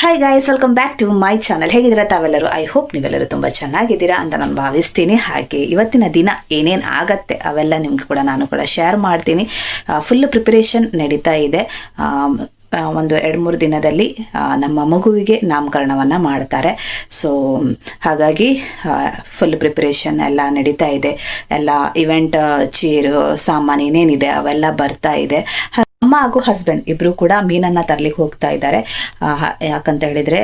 Hi guys welcome back to my channel ಹೇಗಿದ್ದೀರಾ ತಾವೆಲ್ಲರೂ? I hope ನೀವೆಲ್ಲರೂ ತುಂಬ ಚೆನ್ನಾಗಿದ್ದೀರಾ ಅಂತ ನಾನು ಭಾವಿಸ್ತೀನಿ. ಹಾಗೆ ಇವತ್ತಿನ ದಿನ ಏನೇನು ಆಗತ್ತೆ ಅವೆಲ್ಲ ನಿಮ್ಗೆ ಕೂಡ ನಾನು ಕೂಡ ಶೇರ್ ಮಾಡ್ತೀನಿ. ಫುಲ್ ಪ್ರಿಪರೇಷನ್ ನಡೀತಾ ಇದೆ. ಒಂದು ಎರಡು ಮೂರು ದಿನದಲ್ಲಿ ನಮ್ಮ ಮಗುವಿಗೆ ನಾಮಕರಣವನ್ನು ಮಾಡ್ತಾರೆ. ಸೊ ಹಾಗಾಗಿ ಫುಲ್ ಪ್ರಿಪರೇಷನ್ ಎಲ್ಲ ನಡೀತಾ ಇದೆ. ಎಲ್ಲ ಇವೆಂಟ್ ಚೇರು, ಸಾಮಾನು ಏನೇನಿದೆ ಅವೆಲ್ಲ ಬರ್ತಾ ಇದೆ. ಅಮ್ಮ ಹಾಗೂ ಹಸ್ಬೆಂಡ್ ಇಬ್ರು ಕೂಡ ಮೀನನ್ನ ತರ್ಲಿಕ್ಕೆ ಹೋಗ್ತಾ ಇದ್ದಾರೆ. ಯಾಕಂತ ಹೇಳಿದ್ರೆ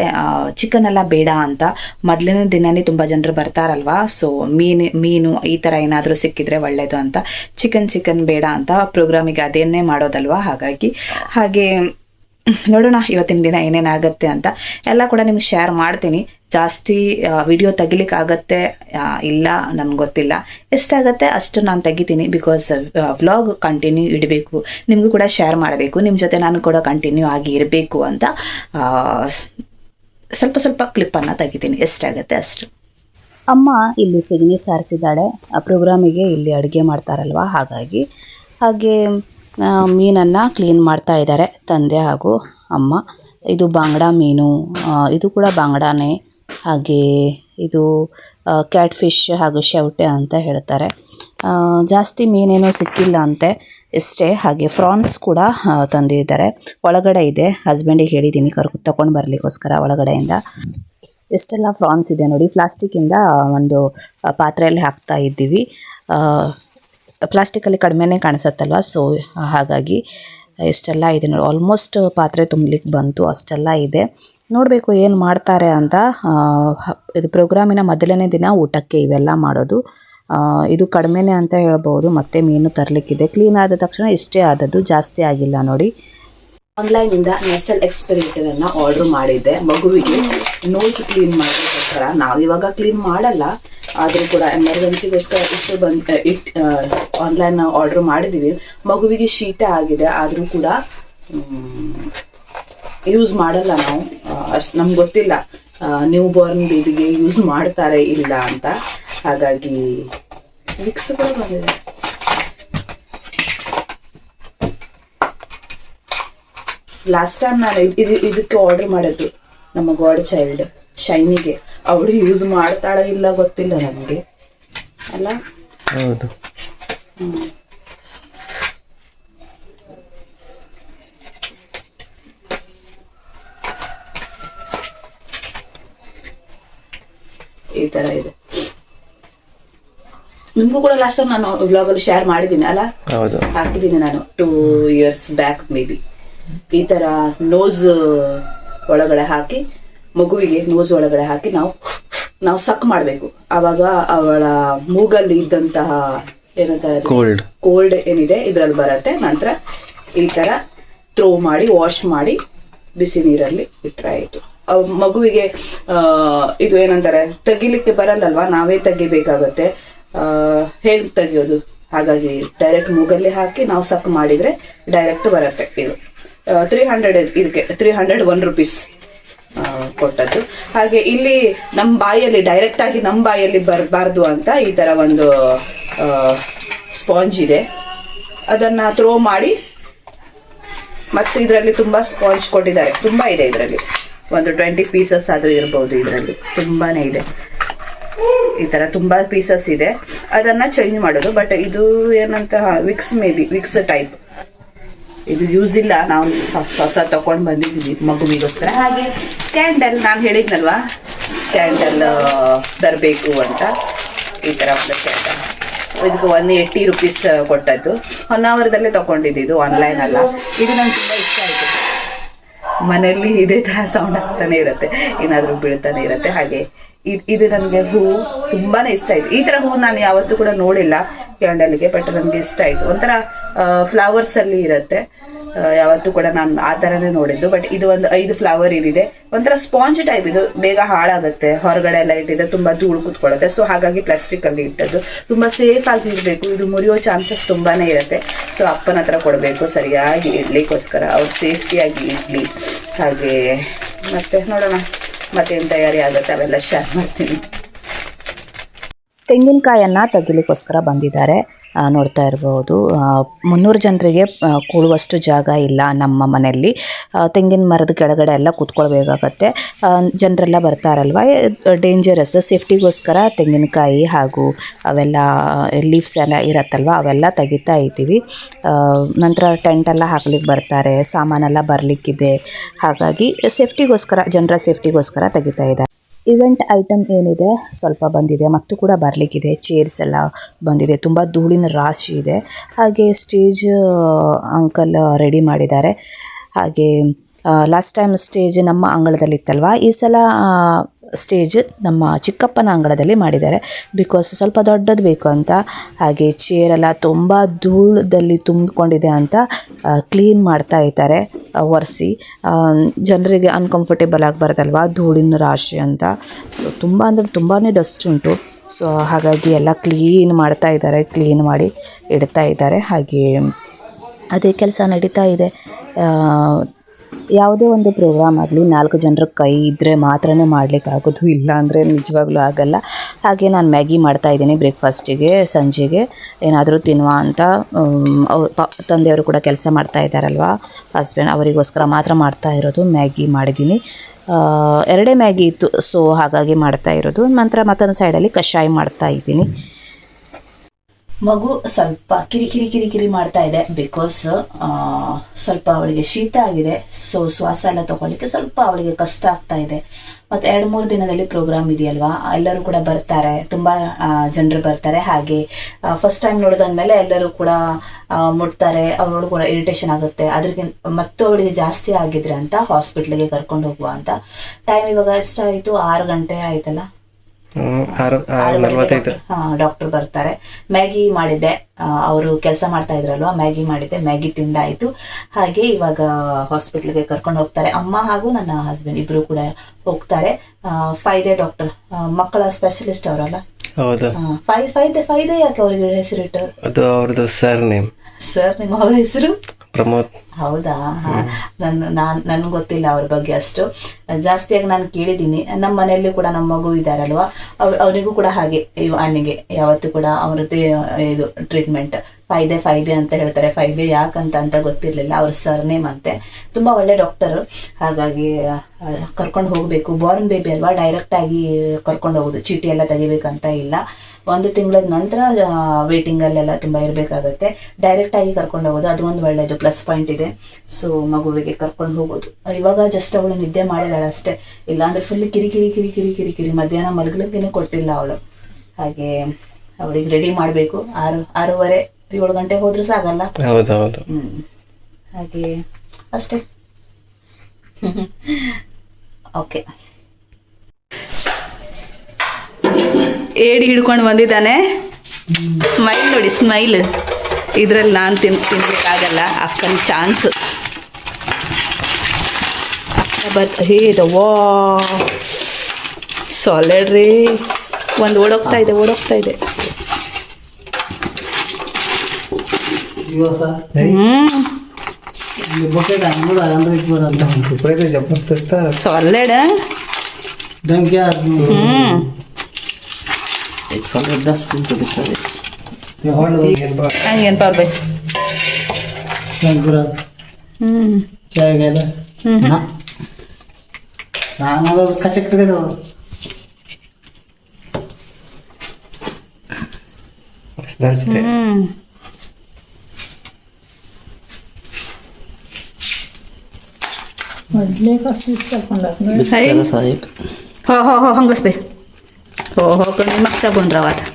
ಚಿಕನ್ ಎಲ್ಲ ಬೇಡ ಅಂತ. ಮೊದಲನೇ ದಿನನೇ ತುಂಬಾ ಜನರು ಬರ್ತಾರಲ್ವಾ? ಸೊ ಮೀನು ಮೀನು ಈ ತರ ಏನಾದರೂ ಸಿಕ್ಕಿದ್ರೆ ಒಳ್ಳೇದು ಅಂತ. ಚಿಕನ್ ಚಿಕನ್ ಬೇಡ ಅಂತ ಪ್ರೋಗ್ರಾಮಿಗೆ ಅದೇನೇ ಮಾಡೋದಲ್ವಾ? ಹಾಗಾಗಿ, ಹಾಗೆ ನೋಡೋಣ, ಇವತ್ತಿನ ದಿನ ಏನೇನಾಗತ್ತೆ ಅಂತ. ಎಲ್ಲ ಕೂಡ ನಿಮ್ಗೆ ಶೇರ್ ಮಾಡ್ತೀನಿ. ಜಾಸ್ತಿ ವಿಡಿಯೋ ತೆಗಿಲಿಕ್ಕೆ ಆಗತ್ತೆ ಇಲ್ಲ, ನನ್ಗೆ ಗೊತ್ತಿಲ್ಲ. ಎಷ್ಟಾಗತ್ತೆ ಅಷ್ಟು ನಾನು ತೆಗಿತೀನಿ ಬಿಕಾಸ್ ವ್ಲಾಗ್ ಕಂಟಿನ್ಯೂ ಇಡಬೇಕು. ನಿಮಗೂ ಕೂಡ ಶೇರ್ ಮಾಡಬೇಕು. ನಿಮ್ಮ ಜೊತೆ ನಾನು ಕೂಡ ಕಂಟಿನ್ಯೂ ಆಗಿ ಇರಬೇಕು ಅಂತ ಸ್ವಲ್ಪ ಸ್ವಲ್ಪ ಕ್ಲಿಪ್ಪನ್ನು ತೆಗಿತೀನಿ. ಎಷ್ಟಾಗತ್ತೆ ಅಷ್ಟು. ಅಮ್ಮ ಇಲ್ಲಿ ಸಿಗ್ನಿ ಸಾರಿಸಿದ್ದಾಳೆ. ಆ ಪ್ರೋಗ್ರಾಮಿಗೆ ಇಲ್ಲಿ ಅಡುಗೆ ಮಾಡ್ತಾರಲ್ವ? ಹಾಗಾಗಿ. ಹಾಗೆ ಮೀನನ್ನು ಕ್ಲೀನ್ ಮಾಡ್ತಾ ಇದ್ದಾರೆ ತಂದೆ ಹಾಗೂ ಅಮ್ಮ. ಇದು ಬಾಂಗ್ಡಾ ಮೀನು. ಇದು ಕೂಡ ಬಾಂಗ್ಡಾನೇ. ಹಾಗೆ ಇದು ಕ್ಯಾಟ್ ಫಿಶ್ ಹಾಗೂ ಶೌಟೆ ಅಂತ ಹೇಳ್ತಾರೆ. ಜಾಸ್ತಿ ಮೀನೇನೂ ಸಿಕ್ಕಿಲ್ಲ ಅಂತೆ. ಇಷ್ಟೇ ಹಾಗೆ ಫ್ರಾನ್ಸ್ ಕೂಡ ತಂದಿದ್ದಾರೆ. ಒಳಗಡೆ ಇದೆ. ಹಸ್ಬೆಂಡಿಗೆ ಹೇಳಿದ್ದೀನಿ ಕರ್ಕೊ ತಗೊಂಡು ಬರಲಿಕ್ಕೋಸ್ಕರ ಒಳಗಡೆಯಿಂದ. ಎಷ್ಟೆಲ್ಲ ಫ್ರಾನ್ಸ್ ಇದೆ ನೋಡಿ. ಪ್ಲಾಸ್ಟಿಕ್ಕಿಂದ ಒಂದು ಪಾತ್ರೆಯಲ್ಲಿ ಹಾಕ್ತಾ ಇದ್ದೀವಿ. ಪ್ಲಾಸ್ಟಿಕಲ್ಲಿ ಕಡಿಮೆನೇ ಕಾಣಿಸತ್ತಲ್ವ? ಸೊ ಹಾಗಾಗಿ ಎಷ್ಟೆಲ್ಲ ಇದೆ ನೋಡಿ ಆಲ್ಮೋಸ್ಟ್ ಪಾತ್ರೆ ತುಂಬಲಿಕ್ಕೆ ಬಂತು, ಅಷ್ಟೆಲ್ಲ ಇದೆ. ನೋಡಬೇಕು ಏನು ಮಾಡ್ತಾರೆ ಅಂತ ಇದು ಪ್ರೋಗ್ರಾಮಿನ ಮೊದಲನೇ ದಿನ ಊಟಕ್ಕೆ ಇವೆಲ್ಲ ಮಾಡೋದು. ಇದು ಕಡಿಮೆನೇ ಅಂತ ಹೇಳ್ಬೋದು, ಮತ್ತೆ ಮೀನು ತರಲಿಕ್ಕಿದೆ. ಕ್ಲೀನ್ ಆದ ತಕ್ಷಣ ಇಷ್ಟೇ ಆದದ್ದು, ಜಾಸ್ತಿ ಆಗಿಲ್ಲ ನೋಡಿ. ಆನ್ಲೈನಿಂದ ನೆಸಲ್ ಎಕ್ಸ್ಪೆರಿಮೆಂಟನ್ನು ಆರ್ಡ್ರ್ ಮಾಡಿದ್ದೆ. ಮಗುವಿಗೆ ನೋಸ್ ಕ್ಲೀನ್ ಮಾಡೋದಕ್ಕೋಸ್ಕರ ನಾವಿವಾಗ ಕ್ಲೀನ್ ಮಾಡಲ್ಲ, ಆದ್ರೂ ಕೂಡ ಎಮರ್ಜೆನ್ಸಿಗೋಸ್ಕರ ಇಷ್ಟು ಬಂದ್ ಇಟ್ ಆನ್ಲೈನ್ ಆರ್ಡರ್ ಮಾಡಿದೀವಿ. ಮಗುವಿಗೆ ಶೀತ ಆಗಿದೆ, ಆದ್ರೂ ಕೂಡ ಯೂಸ್ ಮಾಡಲ್ಲ ನಾವು. ಅಷ್ಟು ನಮ್ಗೆ ಗೊತ್ತಿಲ್ಲ ನ್ಯೂ ಬಾರ್ನ್ ಬೇಬಿಗೆ ಯೂಸ್ ಮಾಡ್ತಾರೆ ಇಲ್ಲ ಅಂತ. ಹಾಗಾಗಿ ಕೂಡ ಬಂದಿದೆ. ಲಾಸ್ಟ್ ಟೈಮ್ ನಾನು ಇದು ಇದಕ್ಕೆ ಆರ್ಡರ್ ಮಾಡಿದ್ದು ನಮ್ಮ ಗಾಡ್ ಚೈಲ್ಡ್ ಶೈನಿಗೆ. ಅವಳು ಯೂಸ್ ಮಾಡ್ತಾಳ ಇಲ್ಲ ಗೊತ್ತಿಲ್ಲ ನನಗೆ. ಅಲ್ಲ? ಹೌದು. ಈ ತರ ಇದೆ. ನಿಮ್ಗೂ ಕೂಡ ಲಾಸ್ಟ್ ಟೈಮ್ ನಾನು ಬ್ಲಾಗ್ ಅಲ್ಲಿ ಶೇರ್ ಮಾಡಿದ್ದೀನಿ ಅಲ್ಲ? ಹೌದು. ಹಾಕಿದ್ದೀನಿ ನಾನು. Two years back maybe ಈ ತರ ನೋಸ್ ಒಳಗಡೆ ಹಾಕಿ ಮಗುವಿಗೆ ನೋಸ್ ಒಳಗಡೆ ಹಾಕಿ ನಾವು ನಾವು ಸಕ್ ಮಾಡಬೇಕು. ಆವಾಗ ಅವಳ ಮೂಗಲ್ಲಿ ಇದ್ದಂತಹ ಏನಂತಾರೆ ಕೋಲ್ಡ್ ಕೋಲ್ಡ್ ಏನಿದೆ ಇದ್ರಲ್ಲಿ ಬರುತ್ತೆ. ನಂತರ ಈ ತರ ಥ್ರೋ ಮಾಡಿ ವಾಶ್ ಮಾಡಿ ಬಿಸಿ ನೀರಲ್ಲಿ ಇಟ್ರೆ ಆಯ್ತು. ಮಗುವಿಗೆ ಇದು ಏನಂತಾರೆ ತೆಗಿಲಿಕ್ಕೆ ಬರಲ್ಲಲ್ವಾ? ನಾವೇ ತೆಗಿಬೇಕಾಗತ್ತೆ. ಆ, ಹೇಗ್ ತೆಗಿಯೋದು? ಹಾಗಾಗಿ ಡೈರೆಕ್ಟ್ ಮೂಗಲ್ಲಿ ಹಾಕಿ ನಾವು ಸಕ್ ಮಾಡಿದ್ರೆ ಡೈರೆಕ್ಟ್ ಬರುತ್ತೆ ಇದು. ತ್ರೀ ಹಂಡ್ರೆಡ್ ಇದಕ್ಕೆ ತ್ರೀ ಹಂಡ್ರೆಡ್ ಒನ್ ರುಪೀಸ್ ಕೊಟ್ಟದ್ದು. ಹಾಗೆ ಇಲ್ಲಿ ನಮ್ಮ ಬಾಯಲ್ಲಿ ಡೈರೆಕ್ಟ್ ಆಗಿ ನಮ್ಮ ಬಾಯಲ್ಲಿ ಬರಬಾರ್ದು ಅಂತ ಈ ತರ ಒಂದು ಸ್ಪಾಂಜ್ ಇದೆ. ಅದನ್ನ ಥ್ರೋ ಮಾಡಿ, ಮತ್ತು ಇದರಲ್ಲಿ ತುಂಬಾ ಸ್ಪಾಂಜ್ ಕೊಟ್ಟಿದ್ದಾರೆ. ತುಂಬಾ ಇದೆ ಇದರಲ್ಲಿ. ಒಂದು ಟ್ವೆಂಟಿ ಪೀಸಸ್ ಆದ್ರೂ ಇರ್ಬೋದು ಇದರಲ್ಲಿ. ತುಂಬಾನೇ ಇದೆ. ಈ ತರ ತುಂಬಾ ಪೀಸಸ್ ಇದೆ. ಅದನ್ನ ಚೇಂಜ್ ಮಾಡೋದು. ಬಟ್ ಇದು ಏನಂತ Vicks maybe Vicks type ಇದು ಯೂಸ್ ಇಲ್ಲ. ನಾವು ಹೊಸ ತಕೊಂಡ್ ಬಂದಿದ್ದೀವಿ ಮಗುವಿಗೋಸ್ಕರ. ಹಾಗೆ ಕ್ಯಾಂಡಲ್ ನಾನು ಹೇಳಿದ್ನಲ್ವಾ? ಕ್ಯಾಂಡಲ್ ತರಬೇಕು ಅಂತ. ಈ ತರ ಒಂದು ಕ್ಯಾಂಡಲ್ ಇದಕ್ಕೆ ಒನ್ ಏಯ್ಟಿ ರುಪೀಸ್ ಕೊಟ್ಟದ್ದು. ಹೊನ್ನಾವರದಲ್ಲೇ ತಗೊಂಡಿದ್ದು ಆನ್ಲೈನ್ ಅಲ್ಲ. ಇದು ನಂಗೆ ತುಂಬಾ ಇಷ್ಟ ಆಯ್ತು. ಮನೆಯಲ್ಲಿ ಇದೇ ತರ ಸೌಂಡ್ ಆಗ್ತಾನೆ ಇರುತ್ತೆ. ಏನಾದ್ರೂ ಬೀಳ್ತಾನೆ ಇರುತ್ತೆ. ಹಾಗೆ ಇದ್- ನನಗೆ ಹೂ ತುಂಬಾ ಇಷ್ಟ ಆಯ್ತು. ಈ ತರ ಹೂ ನಾನು ಯಾವತ್ತೂ ಕೂಡ ನೋಡಿಲ್ಲ. ಕ್ಯಾಂಡಲ್ಗೆ ಬಟ್ ನನಗೆ ಇಷ್ಟ ಆಯ್ತು. ಒಂಥರ ಫ್ಲವರ್ಸ್ ಅಲ್ಲಿ ಇರುತ್ತೆ. ಯಾವತ್ತೂ ಕೂಡ ನಾನು ಆ ತರನೇ ನೋಡಿದ್ದು. ಬಟ್ ಇದು ಒಂದು ಐದು ಫ್ಲವರ್ ಏನಿದೆ. ಒಂಥರ ಸ್ಪಾಂಜ್ ಟೈಪ್ ಇದು. ಬೇಗ ಹಾಳಾಗುತ್ತೆ. ಹೊರಗಡೆ ಎಲ್ಲ ಇಟ್ಟಿದೆ ತುಂಬಾ ಧೂಳು ಕೂತ್ಕೊಳ್ಳುತ್ತೆ ಸೊ ಹಾಗಾಗಿ ಪ್ಲಾಸ್ಟಿಕ್ ಅಲ್ಲಿ ಇಟ್ಟದ್ದು. ತುಂಬಾ ಸೇಫ್ ಆಗಿ ಇರಬೇಕು. ಇದು ಮುರಿಯೋ ಚಾನ್ಸಸ್ ತುಂಬಾ ಇರುತ್ತೆ. ಸೊ ಅಪ್ಪನ ಹತ್ರ ಕೊಡಬೇಕು. ಸರಿಯಾಗಿ ಇಡ್ಲಿಕ್ಕೋಸ್ಕರ. ಅವ್ರು ಸೇಫ್ಟಿಯಾಗಿ ಇಡ್ಲಿ. ಹಾಗೆ, ಮತ್ತೆ ನೋಡೋಣ. ಮತ್ತೇನು ತಯಾರಿ ಆಗುತ್ತೆ ಅವೆಲ್ಲ ಶೇರ್ ಮಾಡ್ತೀನಿ. ತೆಂಗಿನಕಾಯನ್ನು ತೆಗಿಲಿಕ್ಕೋಸ್ಕರ ಬಂದಿದ್ದಾರೆ. ನೋಡ್ತಾ ಇರಬಹುದು ಮುನ್ನೂರು ಜನರಿಗೆ ಕೂಡುವಷ್ಟು ಜಾಗ ಇಲ್ಲ ನಮ್ಮ ಮನೆಯಲ್ಲಿ. ತೆಂಗಿನ ಮರದ ಕೆಳಗಡೆ ಎಲ್ಲ ಕೂತ್ಕೊಳ್ಬೇಕಾಗತ್ತೆ. ಜನರೆಲ್ಲ ಬರ್ತಾರಲ್ವ ಡೇಂಜರಸ್ ಸೇಫ್ಟಿಗೋಸ್ಕರ ತೆಂಗಿನಕಾಯಿ ಹಾಗೂ ಅವೆಲ್ಲ ಲೀವ್ಸ್ ಎಲ್ಲ ಇರತ್ತಲ್ವ? ಅವೆಲ್ಲ ತೆಗಿತಾ ಇದ್ದೀವಿ. ನಂತರ ಟೆಂಟ್ ಎಲ್ಲ ಹಾಕ್ಲಿಕ್ಕೆ ಬರ್ತಾರೆ. ಸಾಮಾನೆಲ್ಲ ಬರಲಿಕ್ಕಿದೆ. ಹಾಗಾಗಿ ಸೇಫ್ಟಿಗೋಸ್ಕರ ಜನರ ಸೇಫ್ಟಿಗೋಸ್ಕರ ತೆಗಿತಾ ಇದ್ದಾರೆ. ಇವೆಂಟ್ ಐಟಮ್ ಏನಿದೆ, ಸ್ವಲ್ಪ ಬಂದಿದೆ, ಮತ್ತು ಕೂಡ ಬರಲಿಕ್ಕಿದೆ ಚೇರ್ಸ್ ಎಲ್ಲ ಬಂದಿದೆ, ತುಂಬ ಧೂಳಿನ ರಾಶಿ ಇದೆ. ಹಾಗೆ ಸ್ಟೇಜ್ ಅಂಕಲ್ ರೆಡಿ ಮಾಡಿದ್ದಾರೆ. ಹಾಗೆ ಲಾಸ್ಟ್ ಟೈಮ್ ಸ್ಟೇಜ್ ನಮ್ಮ ಅಂಗಳದಲ್ಲಿತ್ತಲ್ವಾ? ಈ ಸಲ ಸ್ಟೇಜ್ ನಮ್ಮ ಚಿಕ್ಕಪ್ಪನ ಅಂಗಳದಲ್ಲಿ ಮಾಡಿದ್ದಾರೆ. ಬಿಕಾಸ್ ಸ್ವಲ್ಪ ದೊಡ್ಡದು ಬೇಕು ಅಂತ, ಹಾಗೆ ಚೇರೆಲ್ಲ ತುಂಬ ಧೂಳದಲ್ಲಿ ತುಂಬಿಕೊಂಡಿದೆ ಅಂತ ಕ್ಲೀನ್ ಮಾಡ್ತಾ ಇದ್ದಾರೆ ಒರೆಸಿ. ಜನರಿಗೆ ಅನ್ಕಂಫರ್ಟೇಬಲ್ ಆಗಬಾರ್ದಲ್ವ ಧೂಳಿನ ರಾಶಿ ಅಂತ. ಸೊ ತುಂಬ ಅಂದರೆ ತುಂಬಾ ಡಸ್ಟ್ ಉಂಟು. ಸೊ ಹಾಗಾಗಿ ಎಲ್ಲ ಕ್ಲೀನ್ ಮಾಡ್ತಾ ಇದ್ದಾರೆ ಕ್ಲೀನ್ ಮಾಡಿ ಇಡ್ತಾ ಇದ್ದಾರೆ. ಹಾಗೆ, ಅದೇ ಕೆಲಸ ನಡೀತಾ ಇದೆ. ಯಾವುದೇ ಒಂದು ಪ್ರೋಗ್ರಾಮ್ ಆಗಲಿ ನಾಲ್ಕು ಜನರ ಕೈ ಇದ್ದರೆ ಮಾತ್ರನೇ ಮಾಡಲಿಕ್ಕಾಗೋದು ಇಲ್ಲ ಅಂದರೆ ನಿಜವಾಗ್ಲೂ ಆಗಲ್ಲ. ಹಾಗೆ ನಾನು ಮ್ಯಾಗಿ ಮಾಡ್ತಾ ಇದ್ದೀನಿ ಬ್ರೇಕ್ಫಾಸ್ಟಿಗೆ ಸಂಜೆಗೆ. ಏನಾದರೂ ತಿನ್ನುವ ಅಂತ ಅವ್ರ ಪ, ತಂದೆಯವರು ಕೂಡ ಕೆಲಸ ಮಾಡ್ತಾ ಇದ್ದಾರಲ್ವ? ಹಸ್ಬೆಂಡ್ ಅವರಿಗೋಸ್ಕರ ಮಾತ್ರ ಮಾಡ್ತಾ ಇರೋದು ಮ್ಯಾಗಿ ಮಾಡಿದ್ದೀನಿ. ಎರಡೇ ಮ್ಯಾಗಿ ಇತ್ತು ಸೊ ಹಾಗಾಗಿ ಮಾಡ್ತಾ ಇರೋದು. ನಂತರ ಮತ್ತೊಂದು ಸೈಡಲ್ಲಿ ಕಷಾಯ ಮಾಡ್ತಾ ಇದ್ದೀನಿ. ಮಗು ಸ್ವಲ್ಪ ಕಿರಿ ಕಿರಿ ಕಿರಿ ಕಿರಿ ಮಾಡ್ತಾ ಇದೆ ಬಿಕಾಸ್ ಸ್ವಲ್ಪ ಅವಳಿಗೆ ಶೀತ ಆಗಿದೆ. ಸೊ ಶ್ವಾಸ ಎಲ್ಲ ತಗೊಳ್ಳಿಕ್ಕೆ ಸ್ವಲ್ಪ ಅವಳಿಗೆ ಕಷ್ಟ ಆಗ್ತಾ ಇದೆ. ಮತ್ತೆ ಎರಡು, ಮೂರು ದಿನದಲ್ಲಿ ಪ್ರೋಗ್ರಾಮ್ ಇದೆಯಲ್ವಾ? ಎಲ್ಲರೂ ಕೂಡ ಬರ್ತಾರೆ. ತುಂಬಾ ಜನರು ಬರ್ತಾರೆ. ಹಾಗೆ ಫಸ್ಟ್ ಟೈಮ್ ನೋಡೋದಂದ್ಮೇಲೆ ಎಲ್ಲರೂ ಕೂಡ ಮುಟ್ತಾರೆ. ಅವಳು ಕೂಡ ಇರಿಟೇಷನ್ ಆಗುತ್ತೆ. ಅದ್ರಿಗೆ ಮತ್ತೆ ಅವಳಿಗೆ ಜಾಸ್ತಿ ಆಗಿದ್ರೆ ಅಂತ ಹಾಸ್ಪಿಟ್ಲಿಗೆ ಕರ್ಕೊಂಡು ಹೋಗುವ ಅಂತ. ಟೈಮ್ ಇವಾಗ ಎಷ್ಟಾಯಿತು? ಆರು ಗಂಟೆ ಆಯ್ತಲ್ಲ? ಡಾಕ್ಟರ್ ಬರ್ತಾರೆ. ಮ್ಯಾಗಿ ಮಾಡಿದ್ದೆ. ಅವರು ಕೆಲಸ ಮಾಡ್ತಾ ಇದ್ರಲ್ವಾ ಮ್ಯಾಗಿ ಮಾಡಿದ್ದೆ ಮ್ಯಾಗಿ ತಿಂದಾಯ್ತು. ಹಾಗೆ ಇವಾಗ ಹಾಸ್ಪಿಟ್ಲ್ಗೆ ಕರ್ಕೊಂಡು ಹೋಗ್ತಾರೆ. ಅಮ್ಮ ಹಾಗೂ ನನ್ನ ಹಸ್ಬೆಂಡ್ ಇಬ್ರು ಕೂಡ ಹೋಗ್ತಾರೆ. ಫೈದೆ ಡಾಕ್ಟರ್. ಮಕ್ಕಳ ಸ್ಪೆಷಲಿಸ್ಟ್ ಅವರಲ್ಲ? ಹೌದು. ಫೈ ಫೈದೆ ಫೈದೆ ಯಾಕೆ ಅವ್ರಿಗೆ ಹೆಸರಿಟ್ಟು? ಅದು ಅವ್ರದ್ದು ಸರ್ ನೇಮ್ ಸರ್ ನಿಮ್ಮ ಅವ್ರ ಹೆಸರು? ಪ್ರಮೋದ್. ಹೌದಾ. ನನ್ ನಾನ್ ನನ್ಗೆ ಗೊತ್ತಿಲ್ಲ ಅವ್ರ ಬಗ್ಗೆ ಅಷ್ಟು. ಜಾಸ್ತಿಯಾಗಿ ನಾನು ಕೇಳಿದ್ದೀನಿ. ನಮ್ಮ ಮನೆಯಲ್ಲಿ ಕೂಡ ನಮ್ಮ ಮಗು ಇದಾರಲ್ವಾ? ಅವ್ರ ಅವರಿಗೂ ಕೂಡ ಹಾಗೆ. ಅನಿಗೆ ಯಾವತ್ತು ಕೂಡ ಅವ್ರದ್ದೇ ಇದು ಟ್ರೀಟ್ಮೆಂಟ್ ಫೈದೆ ಫೈದೆ ಅಂತ ಹೇಳ್ತಾರೆ. ಫೈದೆ ಯಾಕಂತ ಅಂತ ಗೊತ್ತಿರ್ಲಿಲ್ಲ. ಅವ್ರ ಸರ್ನೇಮ್ ಅಂತೆ ತುಂಬಾ ಒಳ್ಳೆ ಡಾಕ್ಟರ್ ಹಾಗಾಗಿ ಕರ್ಕೊಂಡು ಹೋಗ್ಬೇಕು. ಬಾರ್ನ್ ಬೇಬಿ ಅಲ್ವಾ? ಡೈರೆಕ್ಟ್ ಆಗಿ ಕರ್ಕೊಂಡು ಹೋಗುದು. ಚೀಟಿ ಎಲ್ಲ ತೆಗಿಬೇಕಂತ ಇಲ್ಲ. ಒಂದು ತಿಂಗಳ ನಂತರ ವೇಟಿಂಗ್ ಅಲ್ಲೆಲ್ಲ ತುಂಬಾ ಇರಬೇಕಾಗತ್ತೆ. ಡೈರೆಕ್ಟ್ ಆಗಿ ಕರ್ಕೊಂಡು ಹೋಗೋದು ಅದು ಒಂದು ಒಳ್ಳೇದು ಪ್ಲಸ್ ಪಾಯಿಂಟ್ ಇದೆ. ಸೊ ಮಗುವಿಗೆ ಕರ್ಕೊಂಡು ಹೋಗೋದು. ಇವಾಗ ಜಸ್ಟ್ ಅವಳು ನಿದ್ದೆ ಮಾಡಿದಾಳೆ ಅಷ್ಟೇ. ಇಲ್ಲಾಂದ್ರೆ ಫುಲ್ ಕಿರಿ ಕಿರಿ ಕಿರಿ ಕಿರಿ ಕಿರಿ ಕಿರಿ. ಮಧ್ಯಾಹ್ನ ಮಲಗಲಿಕ್ಕೆ ಕೊಟ್ಟಿಲ್ಲ ಅವಳು. ಹಾಗೆ ಅವಳಿಗೆ ರೆಡಿ ಮಾಡಬೇಕು. ಆರು ಆರೂವರೆ ಏಳು ಗಂಟೆ ಹೋದ್ರೂ ಸಾಗಲ್ಲ. ಹಾಗೆ ಅಷ್ಟೇ. ಓಕೆ ಏಡಿ ಹಿಡ್ಕೊಂಡು ಬಂದಿದ್ದಾನೆ. ಸ್ಮೈಲ್ ನೋಡಿ ಸ್ಮೈಲ್ ಇದ್ರಲ್ಲಿ ನಾನು ತಿನ್ ತಿನ್ಬೇಕಾಗಲ್ಲ ಅಕ್ಕನ ಚಾನ್ಸ್ ಅಕ್ಕ ಬರ್ ಹೇ ವಾ ಸಾಲಿಡ್ ರೀ. ಒಂದು ಓಡೋಗ್ತಾ ಇದೆ ಓಡೋಗ್ತಾ ಇದೆ. Alexander Dustin to Victoria. Jag har nog ingen bara. Ingen bara. Sen går det. Mm. Chai gaya. Mm. Na. Na na kachik to gaya. दर्ज थे मडले का सीस का कौन लगना है हो हो हो हंगस पे हो हो पण मी मागचा कोण राव आता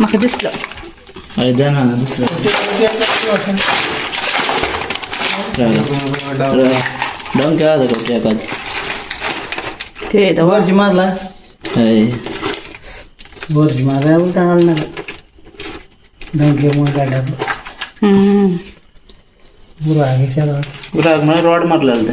माका दिसलं. अरे द्या ना डाऊन केला होता कोणत्या पाच ते वरची मारला? वरची मारला उलटा घाल ना. डाऊन केल्यामुळे गाडा बुराग बुराग मला रॉड मारला होता.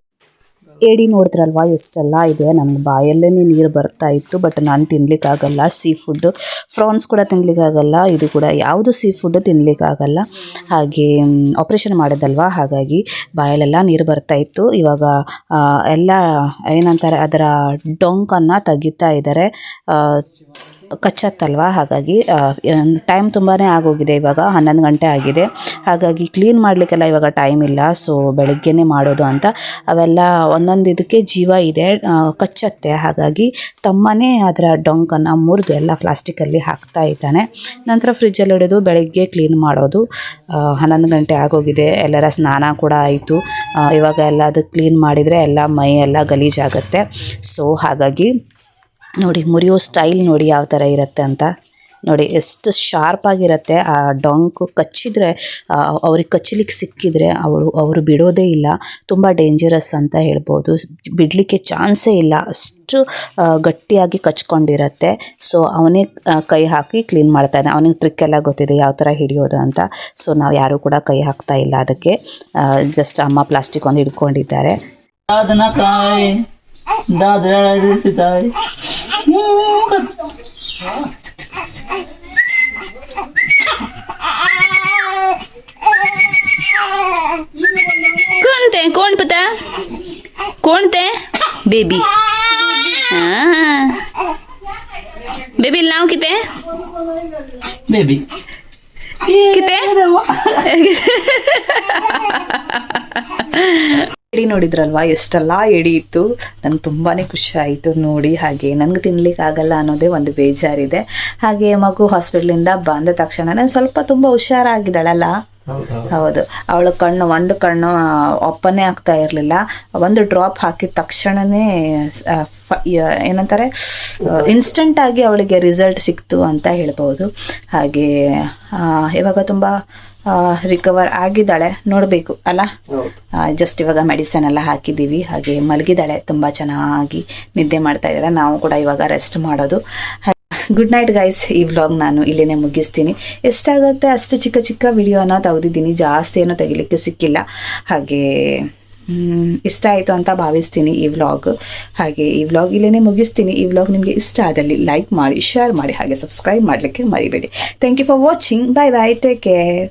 ಏಡಿ ನೋಡಿದ್ರಲ್ವಾ, ಎಷ್ಟೆಲ್ಲ ಇದೆ. ನನ್ನ ಬಾಯಲ್ಲೇ ನೀರು ಬರ್ತಾ ಇತ್ತು ಬಟ್ ನಾನು ತಿನ್ಲಿಕ್ಕಾಗಲ್ಲ. ಸೀ ಫುಡ್ಡು ಫ್ರಾನ್ಸ್ ಕೂಡ ತಿನ್ಲಿಕ್ಕಾಗಲ್ಲ. ಇದು ಕೂಡ ಯಾವುದು ಸೀ ಫುಡ್ ತಿನ್ಲಿಕ್ಕಾಗಲ್ಲ. ಹಾಗೆ ಆಪ್ರೇಷನ್ ಮಾಡೋದಲ್ವಾ. ಹಾಗಾಗಿ ಬಾಯಲ್ಲೆಲ್ಲ ನೀರು ಬರ್ತಾ ಇತ್ತು. ಇವಾಗ ಎಲ್ಲ ಏನಂತಾರೆ, ಅದರ ಡೊಂಕನ್ನು ತೆಗಿತಾ ಇದ್ದಾರೆ. ಕಚ್ಚತ್ತಲ್ವಾ? ಹಾಗಾಗಿ ಟೈಮ್ ತುಂಬಾ ಆಗೋಗಿದೆ. ಇವಾಗ ಹನ್ನೊಂದು ಗಂಟೆ ಆಗಿದೆ. ಹಾಗಾಗಿ ಕ್ಲೀನ್ ಮಾಡಲಿಕ್ಕೆಲ್ಲ ಇವಾಗ ಟೈಮ್ ಇಲ್ಲ. ಸೊ ಬೆಳಗ್ಗೆನೇ ಮಾಡೋದು ಅಂತ. ಅವೆಲ್ಲ ಒಂದೊಂದು ಇದಕ್ಕೆ ಜೀವ ಇದೆ ಕಚ್ಚತ್ತೆ. ಹಾಗಾಗಿ ತಮ್ಮನೇ ಅದರ ಡೊಂಕನ್ನು ಮುರಿದು ಎಲ್ಲ ಪ್ಲಾಸ್ಟಿಕಲ್ಲಿ ಹಾಕ್ತಾ ಇದ್ದಾನೆ. ನಂತರ ಫ್ರಿಜ್ಜಲ್ಲಿ ಹೊಡೆದು ಬೆಳಗ್ಗೆ ಕ್ಲೀನ್ ಮಾಡೋದು. ಹನ್ನೊಂದು ಗಂಟೆ ಆಗೋಗಿದೆ. ಎಲ್ಲರ ಸ್ನಾನ ಕೂಡ ಆಯಿತು. ಇವಾಗ ಎಲ್ಲ ಅದು ಕ್ಲೀನ್ ಮಾಡಿದರೆ ಎಲ್ಲ ಮೈ ಎಲ್ಲ ಗಲೀಜಾಗುತ್ತೆ. ಸೊ ಹಾಗಾಗಿ ನೋಡಿ, ಮುರಿಯೋ ಸ್ಟೈಲ್ ನೋಡಿ ಯಾವ ಥರ ಇರುತ್ತೆ ಅಂತ. ನೋಡಿ, ಎಷ್ಟು ಶಾರ್ಪಾಗಿರುತ್ತೆ ಆ ಡೊಂಕು ಕಚ್ಚಿದ್ರೆ ಅವ್ರಿಗೆ ಕಚ್ಚಲಿಕ್ಕೆ ಸಿಕ್ಕಿದ್ರೆ ಅವಳು, ಅವರು ಬಿಡೋದೇ ಇಲ್ಲ. ತುಂಬ ಡೇಂಜರಸ್ ಅಂತ ಹೇಳ್ಬೋದು. ಬಿಡಲಿಕ್ಕೆ ಚಾನ್ಸೇ ಇಲ್ಲ. ಅಷ್ಟು ಗಟ್ಟಿಯಾಗಿ ಕಚ್ಕೊಂಡಿರತ್ತೆ. ಸೊ ಅವನೇ ಕೈ ಹಾಕಿ ಕ್ಲೀನ್ ಮಾಡ್ತಾನೆ ಅವನಿಗೆ ಟ್ರಿಕ್ ಎಲ್ಲ ಗೊತ್ತಿದೆ ಯಾವ ಥರ ಹಿಡಿಯೋದು ಅಂತ. ಸೊ ನಾವು ಯಾರೂ ಕೂಡ ಕೈ ಹಾಕ್ತಾ ಇಲ್ಲ ಅದಕ್ಕೆ. ಜಸ್ಟ್ ಅಮ್ಮ ಪ್ಲಾಸ್ಟಿಕ್ ಒಂದು ಹಿಡ್ಕೊಂಡಿದ್ದಾರೆ. कोण ते? कोण पता? कोण ते? बेबी। बेबी नाव किती? बेबी। किती? ಎಡಿ ನೋಡಿದ್ರಲ್ವಾ? ಎಷ್ಟೆಲ್ಲ ಎಡಿ ಇತ್ತು. ನಂಗೆ ತುಂಬಾ ಖುಷಿ ಆಯಿತು ನೋಡಿ ಹಾಗೆ. ನನಗೆ ತಿನ್ಲಿಕ್ಕೆ ಆಗಲ್ಲ ಅನ್ನೋದೇ ಒಂದು ಬೇಜಾರಿದೆ. ಹಾಗೆ ಮಗು ಹಾಸ್ಪಿಟ್ಲಿಂದ ಬಂದ ತಕ್ಷಣ ಸ್ವಲ್ಪ ತುಂಬ ಹುಷಾರಾಗಿದ್ದಾಳಲ್ಲ? ಹೌದು. ಅವಳ ಕಣ್ಣು ಒಂದು ಕಣ್ಣು ಒಪ್ಪನೇ ಆಗ್ತಾ ಇರಲಿಲ್ಲ. ಒಂದು ಡ್ರಾಪ್ ಹಾಕಿದ ತಕ್ಷಣನೇ ಏನಂತಾರೆ ಇನ್ಸ್ಟಂಟ್ ಆಗಿ ಅವಳಿಗೆ ರಿಸಲ್ಟ್ ಸಿಕ್ತು ಅಂತ ಹೇಳ್ಬೋದು. ಹಾಗೆ ಆ, ಇವಾಗ ತುಂಬ ರಿಕವರ್ ಆಗಿದ್ದಾಳೆ ನೋಡಬೇಕು ಅಲ್ಲ? ಜಸ್ಟ್ ಇವಾಗ ಮೆಡಿಸನ್ ಎಲ್ಲ ಹಾಕಿದ್ದೀವಿ ಹಾಗೆ ಮಲಗಿದ್ದಾಳೆ ತುಂಬ ಚೆನ್ನಾಗಿ ನಿದ್ದೆ ಮಾಡ್ತಾ ಇದ್ದಾಳೆ ನಾವು ಕೂಡ ಇವಾಗ ರೆಸ್ಟ್ ಮಾಡೋದು. ಗುಡ್ ನೈಟ್ ಗೈಸ್ ಈ ವ್ಲಾಗ್ ನಾನು ಇಲ್ಲೇ ಮುಗಿಸ್ತೀನಿ. ಎಷ್ಟಾಗುತ್ತೆ ಅಷ್ಟು ಚಿಕ್ಕ ಚಿಕ್ಕ ವಿಡಿಯೋನ ತೆಗೆದಿದ್ದೀನಿ ಜಾಸ್ತಿ ಏನೂ ತೆಗಿಲಿಕ್ಕೆ ಸಿಕ್ಕಿಲ್ಲ. ಹಾಗೆ ಇಷ್ಟ ಆಯಿತು ಅಂತ ಭಾವಿಸ್ತೀನಿ ಈ ವ್ಲಾಗ್ ಹಾಗೆ ಈ ವ್ಲಾಗ್ ಇಲ್ಲೇ ಮುಗಿಸ್ತೀನಿ. ಈ ವ್ಲಾಗ್ ನಿಮಗೆ ಇಷ್ಟ ಆದಲ್ಲಿ ಲೈಕ್ ಮಾಡಿ ಶೇರ್ ಮಾಡಿ ಹಾಗೆ ಸಬ್ಸ್ಕ್ರೈಬ್ ಮಾಡಲಿಕ್ಕೆ ಮರಿಬೇಡಿ. Thank you for watching bye bye take care